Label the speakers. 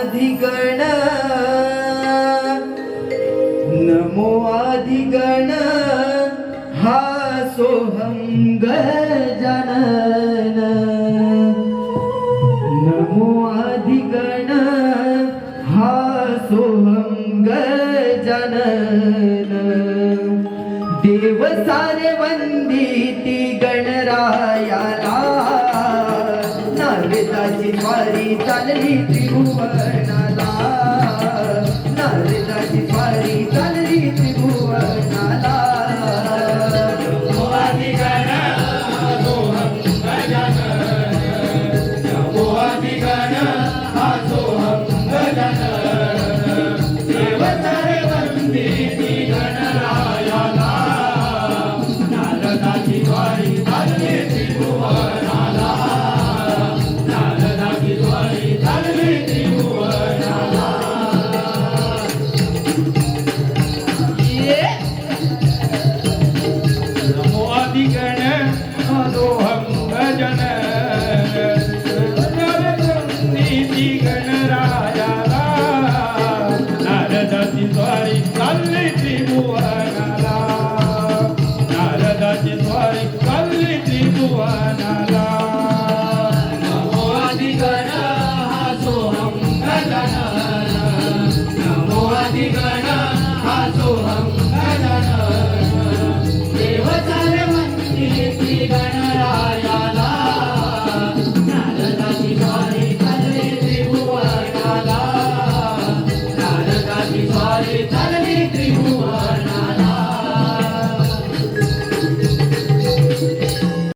Speaker 1: अधिगण नमो अधिगण हा सोहम गजानन नमो अधिगण हा सोहम गजानन देव सारे वंदिती गणराया नारदाची वारी चालली त्रिभुवनाला. देव सारे वंदिती गणरायाला